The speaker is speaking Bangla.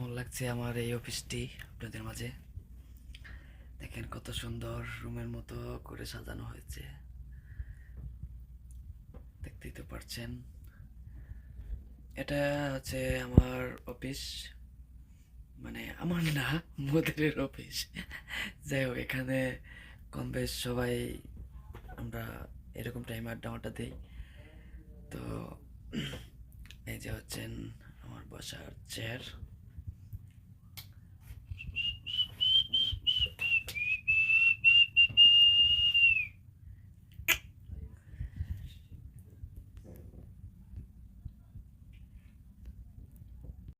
কেমন লাগছে আমার এই অফিসটি আপনাদের মাঝে? দেখেন কত সুন্দর রুমের মতো করে সাজানো হয়েছে। দেখতেই তো পারছেন। এটা হচ্ছে আমার অফিস। মানে আমার না, মোদের অফিস। যাই হোক, এখানে কম বেশ সবাই আমরা এরকম টাইম আড্ডা আড্ডা দিই। তো এই যে হচ্ছেন আমার বসার চেয়ার